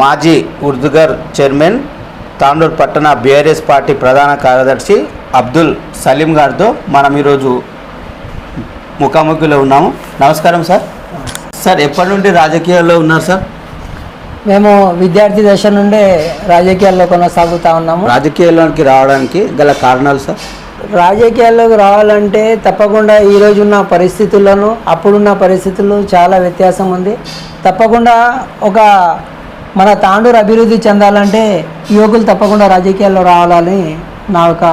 మాజీ ఉర్దుగర్ చైర్మన్ తాండూర్ పట్టణ BRS party ప్రధాన కార్యదర్శి అబ్దుల్ సలీం గారితో మనం ఈరోజు ముఖాముఖిలో ఉన్నాము. నమస్కారం సార్. సార్ ఎప్పటి నుండి రాజకీయాల్లో ఉన్నారు సార్? మేము విద్యార్థి దశ నుండే రాజకీయాల్లో కొనసాగుతూ ఉన్నాము. రాజకీయాల్లోకి రావడానికి గల కారణాలు సార్? రాజకీయాల్లోకి రావాలంటే తప్పకుండా ఈ రోజున్న పరిస్థితులను అప్పుడున్న పరిస్థితులు చాలా వ్యత్యాసం ఉంది. తప్పకుండా ఒక మన తాండూరు అభివృద్ధి చెందాలంటే యువకులు తప్పకుండా రాజకీయాల్లో రావాలని నా ఒక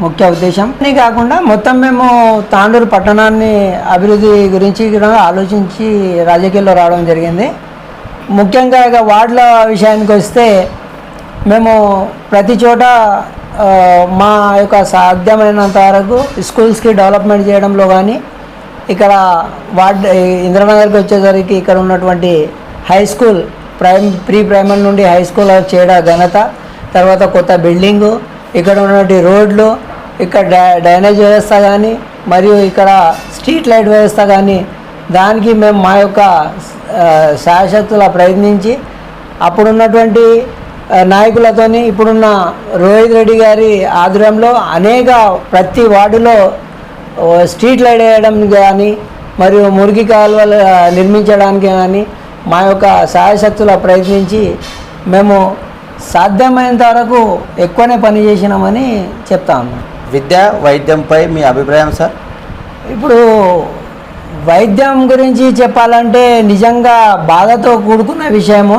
ముఖ్య ఉద్దేశం. అని కాకుండా మొత్తం మేము తాండూరు పట్టణాన్ని అభివృద్ధి గురించి కూడా ఆలోచించి రాజకీయాల్లో రావడం జరిగింది. ముఖ్యంగా ఇక వార్డుల విషయానికి వస్తే మేము ప్రతి చోట మా యొక్క సాధ్యమైనంత వరకు స్కూల్స్కి డెవలప్మెంట్ చేయడంలో కానీ ఇక్కడ వార్డ్ ఇంద్రనగర్కి వచ్చేసరికి ఇక్కడ ఉన్నటువంటి high school prime pre primary నుండి హై స్కూల్ చేయడం ఘనత తర్వాత కొత్త బిల్డింగు ఇక్కడ ఉన్నటువంటి రోడ్లు ఇక్కడ డై డ్రైనేజ్ వ్యవస్థ కానీ మరియు ఇక్కడ స్ట్రీట్ లైట్ వ్యవస్థ కానీ దానికి మేము మా యొక్క ఆ, ప్రయత్నించి అప్పుడున్నటువంటి నాయకులతోని ఇప్పుడున్న రోహిత్ రెడ్డి గారి ఆధ్వర్యంలో అనేక ప్రతి వార్డులో స్ట్రీట్ లైట్ వేయడం కానీ మరియు మురికి కాలువలు నిర్మించడానికి కానీ మా యొక్క శాయశక్తుల ప్రయత్నించి మేము సాధ్యమైనంత వరకు ఎక్కువనే పని చేసినామని చెప్తా ఉన్నాం. విద్య వైద్యంపై మీ అభిప్రాయం సార్? ఇప్పుడు వైద్యం గురించి చెప్పాలంటే నిజంగా బాధతో కూడుకున్న విషయము.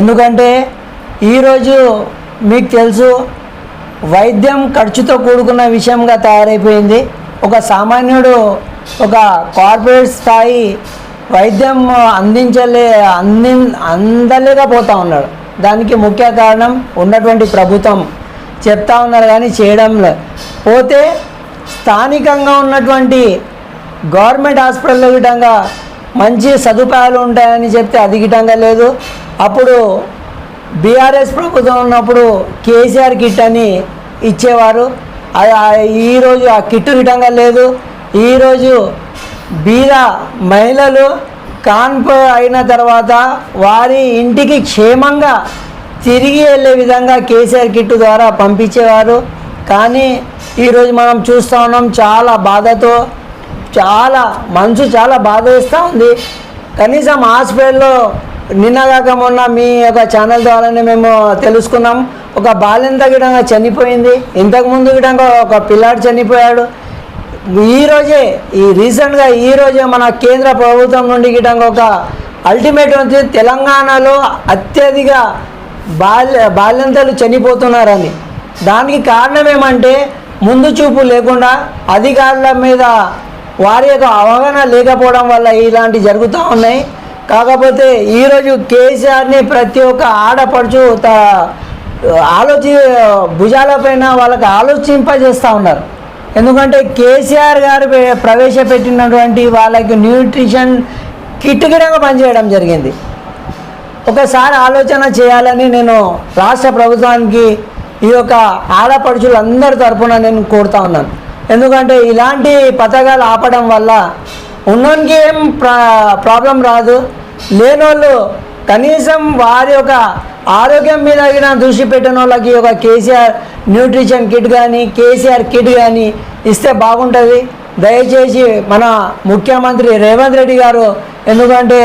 ఎందుకంటే ఈరోజు మీకు తెలుసు వైద్యం ఖర్చుతో కూడుకున్న విషయంగా తయారైపోయింది. ఒక సామాన్యుడు ఒక కార్పొరేట్ స్థాయి వైద్యం అందించలే అంది అందలేకపోతా ఉన్నాడు. దానికి ముఖ్య కారణం ఉన్నటువంటి ప్రభుత్వం చెప్తా ఉన్నారు కానీ చేయడం లేదు పోతే స్థానికంగా ఉన్నటువంటి గవర్నమెంట్ హాస్పిటల్లో గిటంగా మంచి సదుపాయాలు ఉంటాయని చెప్తే అది గిటంగా లేదు. అప్పుడు బీఆర్ఎస్ ప్రభుత్వం ఉన్నప్పుడు కేసీఆర్ కిట్ అని ఇచ్చేవారు. అది ఈరోజు ఆ కిట్ గిటంగా లేదు. ఈరోజు బీద మహిళలు కాన్పు అయిన తర్వాత వారి ఇంటికి క్షేమంగా తిరిగి వెళ్ళే విధంగా కేసీఆర్ కిట్ ద్వారా పంపించేవారు. కానీ ఈరోజు మనం చూస్తూ ఉన్నాం చాలా బాధతో చాలా మనసు చాలా బాధ వేస్తూ ఉంది. కనీసం హాస్పిటల్లో నిన్నగాక మొన్న మీ యొక్క ఛానల్ ద్వారానే మేము తెలుసుకున్నాం. ఒక బాలింత గిడంగా చనిపోయింది. ఇంతకుముందు గిడంగా ఒక పిల్లాడు చనిపోయాడు. ఈ రోజే ఈ రీసెంట్గా ఈ రోజే మన కేంద్ర ప్రభుత్వం నుండి గిటంగా ఒక అల్టిమేట్ వచ్చి తెలంగాణలో అత్యధిక బాల్య బాల్యంతలు చనిపోతున్నారని. దానికి కారణం ఏమంటే ముందు చూపు లేకుండా అధికారుల మీద వారి యొక్క అవగాహన లేకపోవడం వల్ల ఇలాంటి జరుగుతూ ఉన్నాయి. కాకపోతే ఈరోజు కేసీఆర్ని ప్రతి ఒక్క ఆడపడుచు త ఆలోచి భుజాలపైన వాళ్ళకి ఆలోచింపజేస్తూ ఉన్నారు. ఎందుకంటే కేసీఆర్ గారు ప్రవేశపెట్టినటువంటి వాళ్ళకి న్యూట్రిషన్ కిట్ కూడా పనిచేయడం జరిగింది. ఒకసారి ఆలోచన చేయాలని నేను రాష్ట్ర ప్రభుత్వానికి ఈ యొక్క ఆడపడుచులందరి తరఫున నేను కోరుతా ఉన్నాను. ఎందుకంటే ఇలాంటి పథకాలు ఆపడం వల్ల ఉన్నోనికి ఏం ప్రా ప్రాబ్లం రాదు. లేనోళ్ళు కనీసం వారి యొక్క ఆరోగ్యం మీద దృష్టి పెట్టిన వాళ్ళకి ఒక కేసీఆర్ న్యూట్రిషన్ కిట్ కానీ కేసీఆర్ కిట్ కానీ ఇస్తే బాగుంటుంది. దయచేసి మన ముఖ్యమంత్రి రేవంత్ రెడ్డి గారు ఎందుకంటే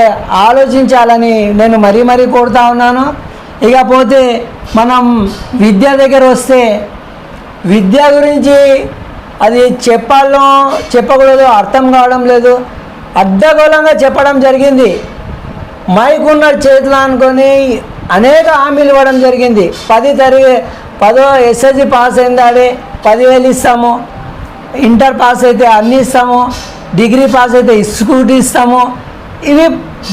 ఆలోచించాలని నేను మరీ మరీ కోరుతా ఉన్నాను. ఇకపోతే మనం విద్య దగ్గర వస్తే విద్య గురించి అది చెప్పాలో చెప్పకూడదు అర్థం కావడం లేదు. అడ్డగోళంగా చెప్పడం జరిగింది. మైక్ ఉన్న చేతులు అనుకొని అనేక హామీలు ఇవ్వడం జరిగింది. పది తరగతి పదో ఎస్ఎస్సి పాస్ అయిందాడే పదివేలు ఇస్తాము. ఇంటర్ పాస్ అయితే అన్ని ఇస్తాము. డిగ్రీ పాస్ అయితే స్కూటీ ఇస్తాము. ఇవి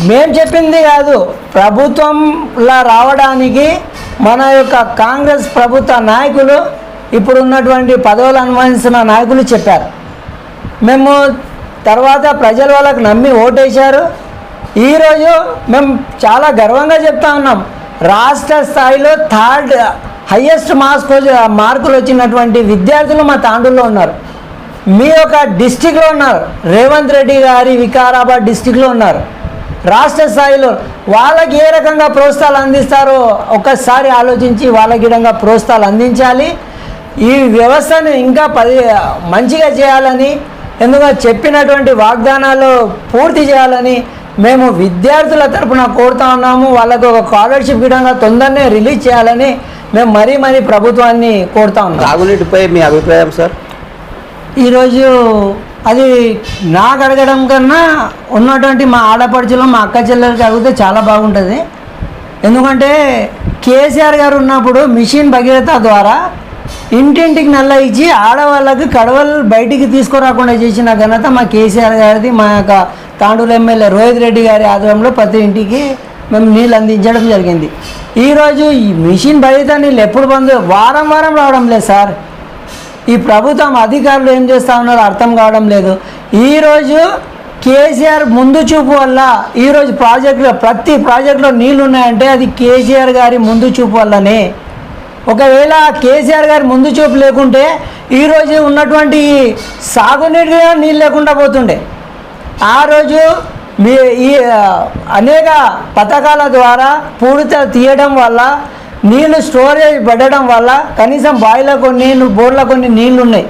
మేము చెప్పింది కాదు. ప్రభుత్వంలా రావడానికి మన యొక్క కాంగ్రెస్ ప్రభుత్వ నాయకులు ఇప్పుడు ఉన్నటువంటి పదవులు అనుభవిస్తున్న నాయకులు చెప్పారు. మేము తర్వాత ప్రజలు వాళ్ళకి నమ్మి ఓటేశారు. ఈరోజు మేము చాలా గర్వంగా చెప్తా ఉన్నాం. రాష్ట్ర స్థాయిలో థర్డ్ హయ్యెస్ట్ మార్క్స్ మార్కులు వచ్చినటువంటి విద్యార్థులు మా తాండూరులో ఉన్నారు. మీ యొక్క డిస్టిక్లో ఉన్నారు. రేవంత్ రెడ్డి గారి వికారాబాద్ డిస్టిక్లో ఉన్నారు. రాష్ట్ర స్థాయిలో వాళ్ళకి ఏ రకంగా ప్రోత్సాహాలు అందిస్తారో ఒక్కసారి ఆలోచించి వాళ్ళకి విధంగా ప్రోత్సాహాలు అందించాలి. ఈ వ్యవస్థను ఇంకా పది మంచిగా చేయాలని ఎందుకంటే చెప్పినటువంటి వాగ్దానాలు పూర్తి చేయాలని మేము విద్యార్థుల తరపున కోరుతా ఉన్నాము. వాళ్ళకు ఒక స్కాలర్షిప్ విధంగా తొందరనే రిలీజ్ చేయాలని మేము మరీ మరీ ప్రభుత్వాన్ని కోరుతా ఉన్నాం. తాగునీటిపై మీ అభిప్రాయం సార్? ఈరోజు అది నాకు అడగడం కన్నా ఉన్నటువంటి మా ఆడపడుచులో మా అక్క చెల్లెలకి అడిగితే చాలా బాగుంటుంది. ఎందుకంటే కేసీఆర్ గారు ఉన్నప్పుడు మిషన్ భగీరథ ద్వారా ఇంటింటికి నల్ల ఇచ్చి ఆడవాళ్ళకి కడవలు బయటికి తీసుకురాకుండా చేసిన ఘనత మా కేసీఆర్ గారిది. మా యొక్క తాండూరు ఎమ్మెల్యే రోహిత్ రెడ్డి గారి ఆధ్వర్యంలో ప్రతి ఇంటికి మేము నీళ్ళు అందించడం జరిగింది. ఈరోజు ఈ మిషన్ బయట నీళ్ళు ఎప్పుడు బంద్ వారం వారం రావడం లేదు సార్. ఈ ప్రభుత్వం అధికారులు ఏం చేస్తా ఉన్నారో అర్థం కావడం లేదు. ఈరోజు కేసీఆర్ ముందు చూపు వల్ల ఈరోజు ప్రాజెక్టులో ప్రతి ప్రాజెక్టులో నీళ్ళు ఉన్నాయంటే అది కేసీఆర్ గారి ముందు చూపు వల్లనే. ఒకవేళ కేసీఆర్ గారి ముందు చూపు లేకుంటే ఈరోజు ఉన్నటువంటి సాగునీటి నీళ్ళు లేకుండా పోతుండే. ఆ రోజు ఈ అనేక పథకాల ద్వారా పూడిత తీయడం వల్ల నీళ్ళు స్టోరేజ్ పెట్టడం వల్ల కనీసం బాయిలో కొన్ని నీళ్ళు బోర్లో కొన్ని నీళ్ళు ఉన్నాయి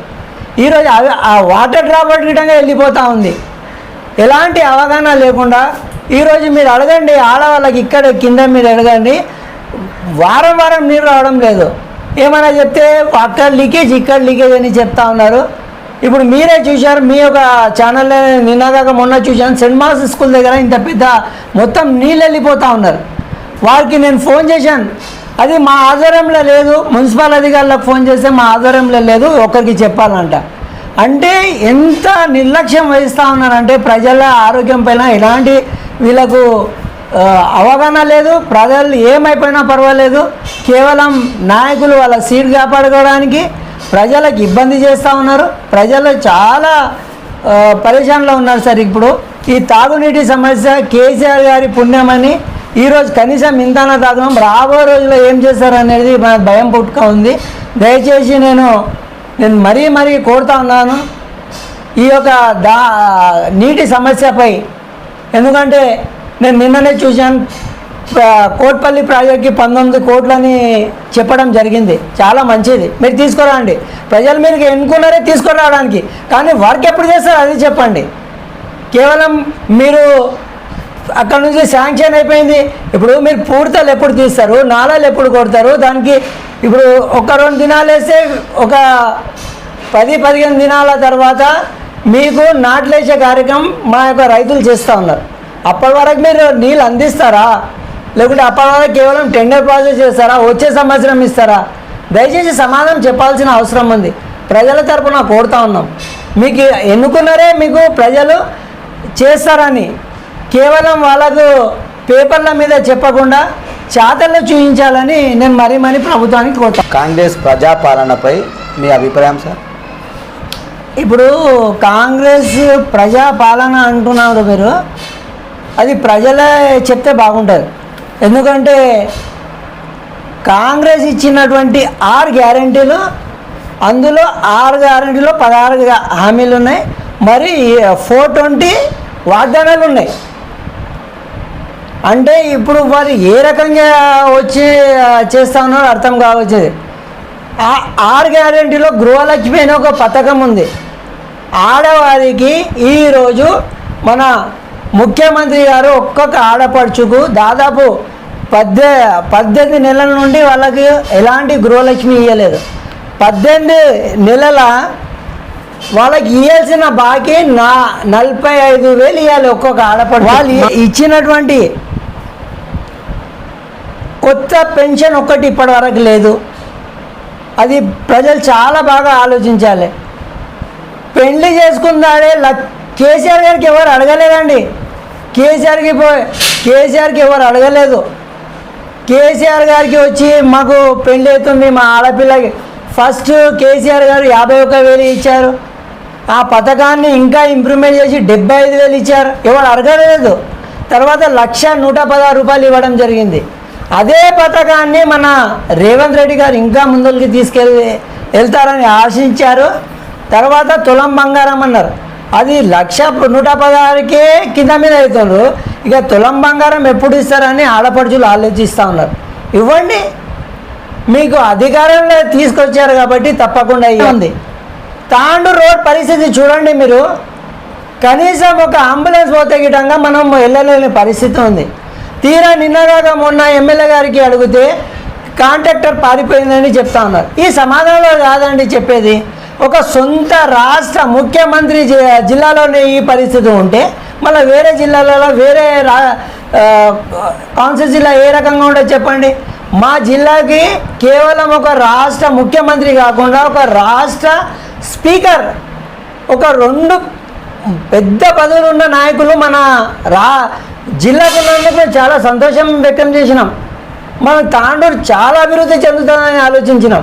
ఈరోజు అవి ఆ వాటర్ డ్రాప్ విధంగా వెళ్ళిపోతూ ఉంది. ఎలాంటి అవగాహన లేకుండా ఈరోజు మీరు అడగండి ఆడవాళ్ళకి ఇక్కడ కింద మీరు అడగండి. వారం వారం నీరు రావడం లేదు. ఏమైనా చెప్తే అక్కడ లీకేజ్ ఇక్కడ లీకేజ్ అని చెప్తా ఉన్నారు. ఇప్పుడు మీరే చూశారు మీ యొక్క ఛానల్లో నిన్నదాకా మొన్న చూశాను. సెంట్ మాస్ స్కూల్ దగ్గర ఇంత పెద్ద మొత్తం నీళ్ళు వెళ్ళిపోతూ ఉన్నారు. వారికి నేను ఫోన్ చేశాను. అది మా ఆధ్వర్యంలో లేదు. మున్సిపల్ అధికారులకు ఫోన్ చేస్తే మా ఆధ్వర్యంలో లేదు. ఒకరికి చెప్పాలంట. అంటే ఎంత నిర్లక్ష్యం వహిస్తూ ఉన్నారంటే ప్రజల ఆరోగ్యం పైన ఎలాంటి వీళ్ళకు అవగాహన లేదు. ప్రజలు ఏమైపోయినా పర్వాలేదు. కేవలం నాయకులు వాళ్ళ సీట్ కాపాడుకోవడానికి ప్రజలకు ఇబ్బంది చేస్తూ ఉన్నారు. ప్రజలు చాలా పరేషాన్లో ఉన్నారు సార్ ఇప్పుడు. ఈ తాగునీటి సమస్య కేసీఆర్ గారి పుణ్యమని ఈరోజు కనీసం ఇంతన తాగడం రాబో రోజుల్లో ఏం చేస్తారు అనేది మనకు భయం పుట్టుక ఉంది. దయచేసి నేను నేను మరీ మరీ కోరుతా ఉన్నాను. ఈ యొక్క దా నీటి సమస్యపై. ఎందుకంటే నేను నిన్ననే చూశాను కోట్పల్లి ప్రాజెక్ట్కి పంతొమ్మిది కోట్లని చెప్పడం జరిగింది. చాలా మంచిది. మీరు తీసుకురండి. ప్రజలు మీరు ఎన్నుకున్నారే తీసుకురావడానికి కానీ వర్క్ ఎప్పుడు చేస్తారు అది చెప్పండి. కేవలం మీరు అక్కడ నుంచి శాంక్షన్ అయిపోయింది. ఇప్పుడు మీరు పూర్తలు ఎప్పుడు తీస్తారు? నాళాలు ఎప్పుడు కొడతారు? దానికి ఇప్పుడు ఒక రెండు దినాలు వేస్తే ఒక పది పదిహేను దినాల తర్వాత మీకు నాట్లేసే కార్యక్రమం మా యొక్క రైతులు చేస్తూ ఉన్నారు. అప్పటి వరకు మీరు నీళ్ళు అందిస్తారా? లేకుంటే అప్పటి వరకు కేవలం టెండర్ ప్రాసెస్ చేస్తారా? వచ్చే సంవత్సరం ఇస్తారా? దయచేసి సమాధానం చెప్పాల్సిన అవసరం ఉంది. ప్రజల తరపున కోరుతా ఉన్నాం. మీకు ఎన్నుకున్నారే మీకు ప్రజలు చేస్తారని. కేవలం వాళ్ళకు పేపర్ల మీద చెప్పకుండా చాతల్లో చూపించాలని నేను మరీ మరీ ప్రభుత్వానికి కోరుతాను కాంగ్రెస్ ప్రజాపాలనపై మీ అభిప్రాయం సార్? ఇప్పుడు కాంగ్రెస్ ప్రజా పాలన అంటున్నారు మీరు. అది ప్రజలే చెప్తే బాగుంటుంది. ఎందుకంటే కాంగ్రెస్ ఇచ్చినటువంటి ఆరు గ్యారంటీలు అందులో ఆరు గ్యారంటీలో పదహారు హామీలు ఉన్నాయి. మరి ఫోర్ ట్వంటీ వాగ్దానాలు ఉన్నాయి. అంటే ఇప్పుడు వారు ఏ రకంగా వచ్చి ఆ, చేస్తా ఉన్నారో అర్థం కావచ్చేది ఆ ఆరు గ్యారెంటీలో గృహలక్ష్మి అనే ఒక పథకం ఉంది. ఆడవారికి ఈరోజు మన ముఖ్యమంత్రి గారు ఒక్కొక్క ఆడపడుచుకు దాదాపు పద్దె పద్దెనిమిది నెలల నుండి వాళ్ళకి ఎలాంటి గృహలక్ష్మి ఇవ్వలేదు పద్దెనిమిది నెలల వాళ్ళకి ఇవ్వాల్సిన బాకీ నా నలభై ఐదు వేలు ఇవ్వాలి ఒక్కొక్క ఆడపడు వాళ్ళు ఇచ్చినటువంటి కొత్త పెన్షన్ ఒక్కటి ఇప్పటి వరకు లేదు. అది ప్రజలు చాలా బాగా ఆలోచించాలి. పెళ్ళి చేసుకుందాడే లక్ష కేసీఆర్ గారికి ఎవరు అడగలేదండి. కేసీఆర్కి పోయి కేసీఆర్కి ఎవరు అడగలేదు. కేసీఆర్ గారికి వచ్చి మాకు పెళ్ళి అవుతుంది మా ఆడపిల్లకి. ఫస్ట్ కేసీఆర్ గారు యాభై ఒక్క వేలు ఇచ్చారు. ఆ పథకాన్ని ఇంకా ఇంప్రూవ్మెంట్ చేసి డెబ్బై ఐదు వేలు ఇచ్చారు. ఎవరు అడగలేదు. తర్వాత లక్ష నూట పదహారు రూపాయలు ఇవ్వడం జరిగింది. అదే పథకాన్ని మన రేవంత్ రెడ్డి గారు ఇంకా ముందరికి తీసుకెళ్ళి వెళ్తారని ఆశించారు. తర్వాత తులం బంగారం అన్నారు. అది లక్ష నూట పదహారుకే కింద మీద అవుతున్నారు ఇక తులం బంగారం ఎప్పుడు ఇస్తారని ఆడపడుచులు ఆలోచిస్తూ ఉన్నారు. ఇవ్వండి. మీకు అధికారంలో తీసుకొచ్చారు కాబట్టి తప్పకుండా ఉంది తాండు రోడ్ పరిస్థితి చూడండి మీరు. కనీసం ఒక అంబులెన్స్ పోతే గిటంగా మనం వెళ్ళలేని పరిస్థితి ఉంది. తీరా నిన్నగాక మొన్న ఎమ్మెల్యే గారికి అడిగితే కాంట్రాక్టర్ పారిపోయిందని చెప్తా ఉన్నారు. ఈ సమాధానంలో కాదండి చెప్పేది. ఒక సొంత రాష్ట్ర ముఖ్యమంత్రి జి- జిల్లాలోనే ఈ పరిస్థితి ఉంటే మళ్ళీ వేరే జిల్లాలలో వేరే రా కాన్సెస్ జిల్లా ఏ రకంగా ఉండదు చెప్పండి? మా జిల్లాకి కేవలం ఒక రాష్ట్ర ముఖ్యమంత్రి కాకుండా ఒక రాష్ట్ర స్పీకర్ ఒక రెండు పెద్ద పదవులు ఉన్న నాయకులు మన రా జిల్లాకు మేము చాలా సంతోషం వ్యక్తం చేసినాం. మనం తాండూరు చాలా అభివృద్ధి చెందుతుందని ఆలోచించినాం.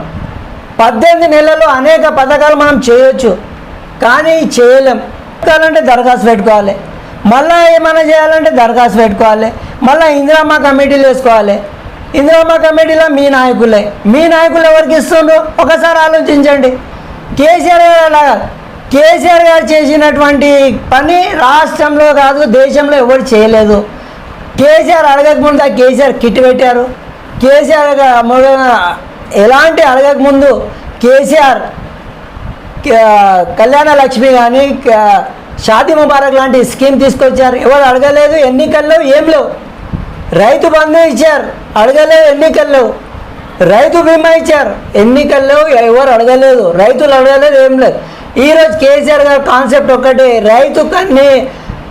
పద్దెనిమిది నెలల్లో అనేక పథకాలు మనం చేయొచ్చు కానీ చేయలేం. కావాలంటే దరఖాస్తు పెట్టుకోవాలి. మళ్ళీ ఏమైనా చేయాలంటే దరఖాస్తు పెట్టుకోవాలి. మళ్ళీ ఇందిరామ్మ కమిటీలు వేసుకోవాలి. ఇందిరామ్మ కమిటీలో మీ నాయకులే. మీ నాయకులు ఎవరికి ఇస్తుండ్రు? ఒకసారి ఆలోచించండి. కేసీఆర్ గారు అలా కేసీఆర్ గారు చేసినటువంటి పని రాష్ట్రంలో కాదు దేశంలో ఎవరు చేయలేదు. కేసీఆర్ అడగకముందు ఆ కేసీఆర్ కిట్ పెట్టారు. కేసీఆర్ ఎలాంటి అడగకముందు కేసీఆర్ కళ్యాణ లక్ష్మి కానీ క- ముబారక్ లాంటి స్కీమ్ తీసుకొచ్చారు. ఎవరు అడగలేదు ఎన్నికల్లో ఏం లేవు. రైతు బంధు ఇచ్చారు అడగలేదు ఎన్నికల్లో. రైతు బీమా ఇచ్చారు ఎన్నికల్లో ఎవరు అడగలేదు రైతులు అడగలేదు ఏం లేదు. ఈరోజు కేసీఆర్ గారు కాన్సెప్ట్ ఒకటి రైతు కన్ని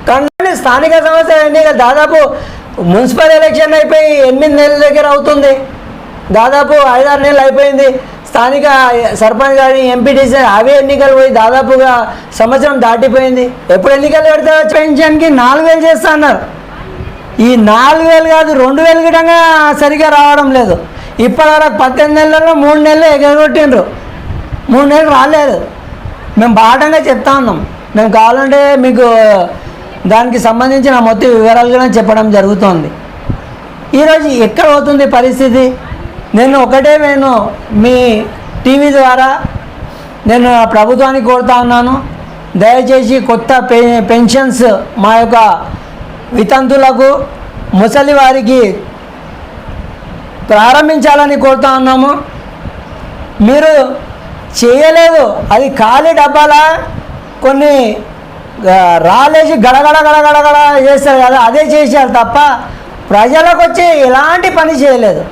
కన్నీ స్థానిక సంస్థల ఎన్నికలు దాదాపు మున్సిపల్ ఎలక్షన్ అయిపోయి ఎనిమిది నెలల దగ్గర అవుతుంది. దాదాపు ఐదారు నెలలు అయిపోయింది. స్థానిక సర్పంచ్ గారి ఎంపీటీసీ అవే ఎన్నికలు పోయి దాదాపుగా సంవత్సరం దాటిపోయింది. ఎప్పుడు ఎన్నికలు పెడితే పెన్షన్కి నాలుగు వేలు చేస్తా అన్నారు. ఈ నాలుగు వేలు కాదు రెండు వేలు గిటంగా సరిగా రావడం లేదు. ఇప్పటివరకు పద్దెనిమిది నెలల్లో మూడు నెలలు ఎగరగొట్టిండ్రు. మూడు నెలలు రాలేదు. మేము బాటంగా చెప్తా ఉన్నాం. మేము కావాలంటే మీకు దానికి సంబంధించిన మొత్తం వివరాలు కూడా చెప్పడం జరుగుతోంది. ఈరోజు ఎక్కడ అవుతుంది పరిస్థితి? నేను ఒకటే నేను మీ టీవీ ద్వారా నేను ప్రభుత్వానికి కోరుతా ఉన్నాను. దయచేసి కొత్త పె పెన్షన్స్ మా యొక్క వితంతులకు ముసలి వారికి ప్రారంభించాలని కోరుతా ఉన్నాము. మీరు చేయలేదు అది ఖాళీ డబ్బాలా? కొన్ని రాలేసి గడగడ గడగడగడ చేస్తారు కదా అదే చేశారు తప్ప ప్రజలకు వచ్చి ఎలాంటి పని చేయలేదు.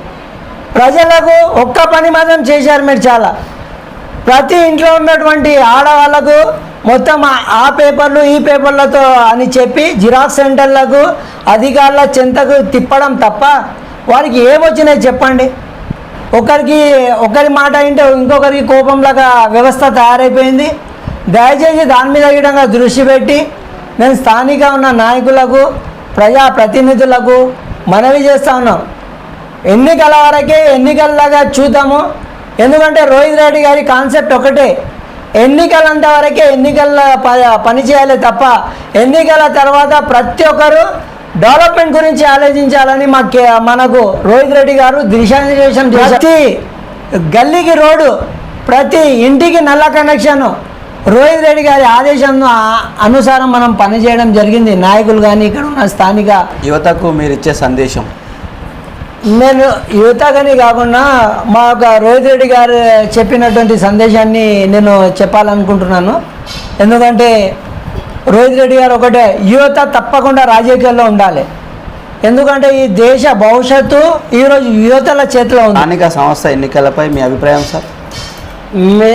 ప్రజలకు ఒక్క పని మాత్రం చేశారు మీరు చాలా. ప్రతి ఇంట్లో ఉన్నటువంటి ఆడవాళ్ళకు మొత్తం ఆ- పేపర్లు ఈ పేపర్లతో అని చెప్పి జిరాక్స్ సెంటర్లకు అధికారుల చెంతకు తిప్పడం తప్ప వారికి ఏమొచ్చినాయి చెప్పండి? ఒకరికి ఒకరి మాట వింటే ఇంకొకరికి కోపంలాగా వ్యవస్థ తయారైపోయింది. దయచేసి దాని మీద విధంగా దృష్టి పెట్టి నేను స్థానిక ఉన్న నాయకులకు ప్రజా ప్రతినిధులకు మనవి చేస్తా ఉన్నాం ఎన్నికల వరకే ఎన్నికల్లాగా చూద్దాము. ఎందుకంటే రోహిత్ రెడ్డి గారి కాన్సెప్ట్ ఒకటే. ఎన్నికలంత వరకే ఎన్నికల ప- పని చేయాలి తప్ప ఎన్నికల తర్వాత ప్రతి ఒక్కరు డెవలప్మెంట్ గురించి ఆలోచించాలని మా కే- మనకు రోహిత్ రెడ్డి గారు దిశానిర్దేశం చేశారు. ప్రతి గల్లీకి రోడ్డు ప్రతి ఇంటికి నల్ల కనెక్షన్ రోహిత్ రెడ్డి గారి ఆదేశం అనుసారం మనం పనిచేయడం జరిగింది. నాయకులు కానీ ఇక్కడ ఉన్న స్థానిక యువతకు మీరు ఇచ్చే సందేశం. నేను యువతగాని కాకుండా మా యొక్క రోహిత్ రెడ్డి గారు చెప్పినటువంటి సందేశాన్ని నేను చెప్పాలనుకుంటున్నాను. ఎందుకంటే రోహిత్ రెడ్డి గారు ఒకటే యువత తప్పకుండా రాజకీయాల్లో ఉండాలి. ఎందుకంటే ఈ దేశ భవిష్యత్తు ఈరోజు యువతల చేతిలో ఉంది. స్థానిక సంస్థ ఎన్నికలపై మీ అభిప్రాయం సార్? మే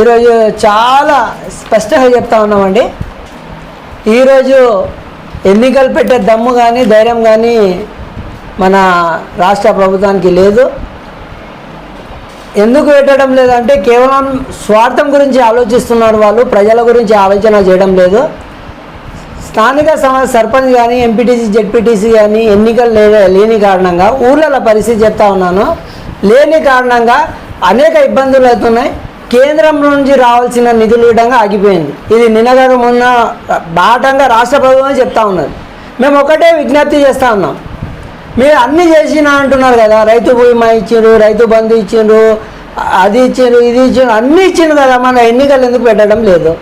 ఈరోజు చాలా స్పష్టంగా చెప్తా ఉన్నామండి. ఈరోజు ఎన్నికలు పెట్టే దమ్ము కానీ ధైర్యం కానీ మన రాష్ట్ర ప్రభుత్వానికి లేదు. ఎందుకు పెట్టడం లేదంటే కేవలం స్వార్థం గురించి ఆలోచిస్తున్నారు వాళ్ళు ప్రజల గురించి ఆలోచన చేయడం లేదు. స్థానిక సర్పంచ్ కానీ ఎంపీటీసీ జెడ్పీటీసీ కానీ ఎన్నికలు లే లేని కారణంగా ఊర్లలో పరిస్థితి చెప్తా ఉన్నాను. లేని కారణంగా అనేక ఇబ్బందులు అవుతున్నాయి. కేంద్రం నుంచి రావాల్సిన నిధులు విధంగా ఆగిపోయింది. ఇది నిన్నగారు మొన్న బాటంగా రాష్ట్ర ప్రభుత్వం చెప్తా ఉన్నది. మేము ఒకటే విజ్ఞప్తి చేస్తూ ఉన్నాం. మీరు అన్నీ చేసిన అంటున్నారు కదా రైతు బీమా ఇచ్చిండ్రు రైతు బంధు ఇచ్చిండ్రు అది ఇచ్చిండ్రు ఇది ఇచ్చిండ్రు అన్నీ ఇచ్చిండ్రు కదా మన ఎన్నికలు ఎందుకు పెట్టడం లేదు?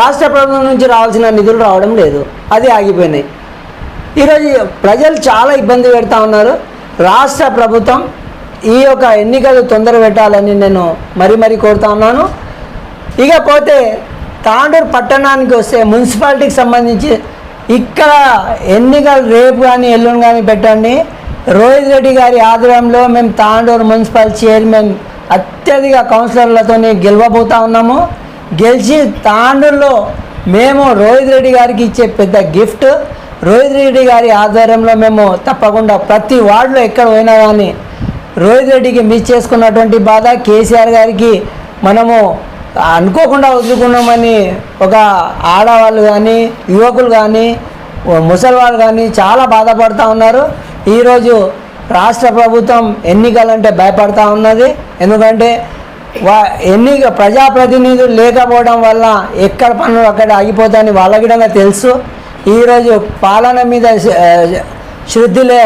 రాష్ట్ర ప్రభుత్వం నుంచి రావాల్సిన నిధులు రావడం లేదు అది ఆగిపోయినాయి. ఈరోజు ప్రజలు చాలా ఇబ్బంది పెడతా ఉన్నారు. రాష్ట్ర ప్రభుత్వం ఈ యొక్క ఎన్నికలు తొందర పెట్టాలని నేను మరీ మరీ కోరుతా ఉన్నాను. ఇకపోతే తాండూరు పట్టణానికి వస్తే మున్సిపాలిటీకి సంబంధించి ఇక్కడ ఎన్నికలు రేపు కానీ ఎల్లుండి కానీ పెట్టండి. రోహిత్ రెడ్డి గారి ఆధ్వర్యంలో మేము తాండూరు మున్సిపల్ చైర్మన్ అత్యధిక కౌన్సిలర్లతో గెలవబోతా ఉన్నాము. గెలిచి తాండూరులో మేము రోహిత్ రెడ్డి గారికి ఇచ్చే పెద్ద గిఫ్ట్. రోహిత్ రెడ్డి గారి ఆధ్వర్యంలో మేము తప్పకుండా ప్రతి వార్డులో ఎక్కడ పోయినా కానీ రోహిత్ రెడ్డికి మిస్ చేసుకున్నటువంటి బాధ. కేసీఆర్ గారికి మనము అనుకోకుండా వదులుకున్నామని ఒక ఆడవాళ్ళు కానీ యువకులు కానీ ముసలి వాళ్ళు కానీ చాలా బాధపడుతూ ఉన్నారు. ఈరోజు రాష్ట్ర ప్రభుత్వం ఎన్నికలంటే భయపడతా ఉన్నది. ఎందుకంటే వా ఎన్నిక ప్రజాప్రతినిధులు లేకపోవడం వల్ల ఎక్కడ పనులు అక్కడ ఆగిపోతాయని వాళ్ళకి తెలుసు. ఈరోజు పాలన మీద శృద్ధి లే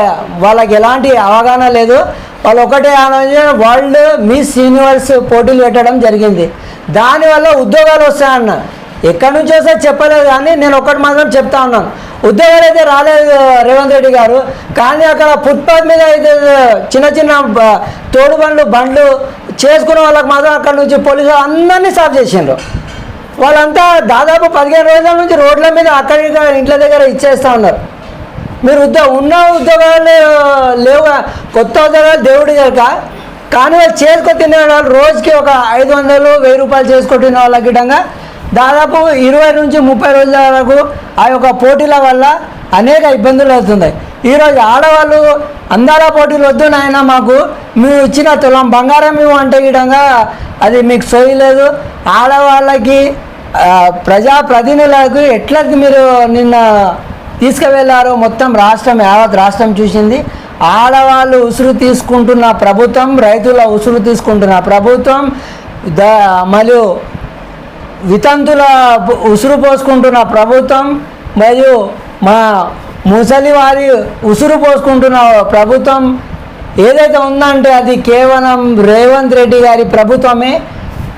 వాళ్ళకి ఎలాంటి అవగాహన లేదు. వాళ్ళు ఒకటే ఆలోచన వరల్డ్ మిస్ యూనివర్స్ పోటీలు పెట్టడం జరిగింది. దానివల్ల ఉద్యోగాలు వస్తాయన్న. ఎక్కడి నుంచి వస్తే చెప్పలేదు కానీ నేను ఒకటి మాత్రం చెప్తా ఉన్నాను. ఉద్యోగాలు అయితే రాలేదు రేవంత్ రెడ్డి గారు. కానీ అక్కడ ఫుట్పాత్ మీద అయితే చిన్న చిన్న తోడు బండ్లు బండ్లు చేసుకునే వాళ్ళకి మాత్రం అక్కడ నుంచి పోలీసులు అందరినీ స్టాప్ చేసిండ్రు. వాళ్ళంతా దాదాపు పదిహేను రోజుల నుంచి రోడ్ల మీద అక్కడి ఇంట్ల దగ్గర ఇచ్చేస్తూ ఉన్నారు. మీరు ఉద్యోగ ఉన్న ఉద్యోగాలు లేవు. కొత్త ఉద్యోగాలు దేవుడి కనుక కానీ వాళ్ళు చేసుకొని తినే వాళ్ళు రోజుకి ఒక ఐదు వందలు వెయ్యి రూపాయలు చేసుకొని వాళ్ళకి గిట్టంగా దాదాపు ఇరవై నుంచి ముప్పై రోజుల వరకు ఆ యొక్క పోటీల వల్ల అనేక ఇబ్బందులు అవుతున్నాయి. ఈరోజు ఆడవాళ్ళు అందాల పోటీలు వద్దు నాయన మాకు మీరు ఇచ్చిన తులం బంగారం మేము అంటే విధంగా అది మీకు సోయలేదు ఆడవాళ్ళకి ప్రజా ప్రజాప్రతినిధులకు ఎట్లా మీరు నిన్న తీసుకువెళ్ళారో మొత్తం రాష్ట్రం యావత్ రాష్ట్రం చూసింది. ఆడవాళ్ళు ఉసురు తీసుకుంటున్న ప్రభుత్వం రైతుల ఉసురు తీసుకుంటున్న ప్రభుత్వం ద మరియు వితంతుల ఉసురు పోసుకుంటున్న ప్రభుత్వం మరియు మా ముసలి వారి ఉసురు పోసుకుంటున్న ప్రభుత్వం ఏదైతే ఉందంటే అది కేవలం రేవంత్ రెడ్డి గారి ప్రభుత్వమే.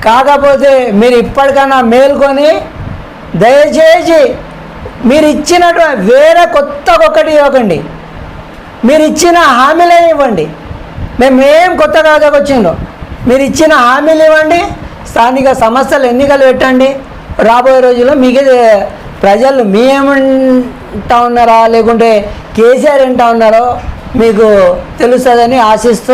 కాకపోతే మీరు ఇప్పటికైనా మేల్కొని దయచేసి మీరు ఇచ్చినటువంటి వేరే కొత్త ఒకటి ఇవ్వకండి. మీరు ఇచ్చిన హామీలే ఇవ్వండి. మేమేం కొత్త కాదాకు వచ్చిందో మీరు ఇచ్చిన హామీలు ఇవ్వండి. స్థానిక సమస్యలు ఎన్నికలు పెట్టండి. రాబోయే రోజుల్లో మీకే ప్రజలు మీ ఏమంటా ఉన్నారా? లేకుంటే కేసీఆర్ ఏంటా ఉన్నారో మీకు తెలుస్తుందని ఆశిస్తూ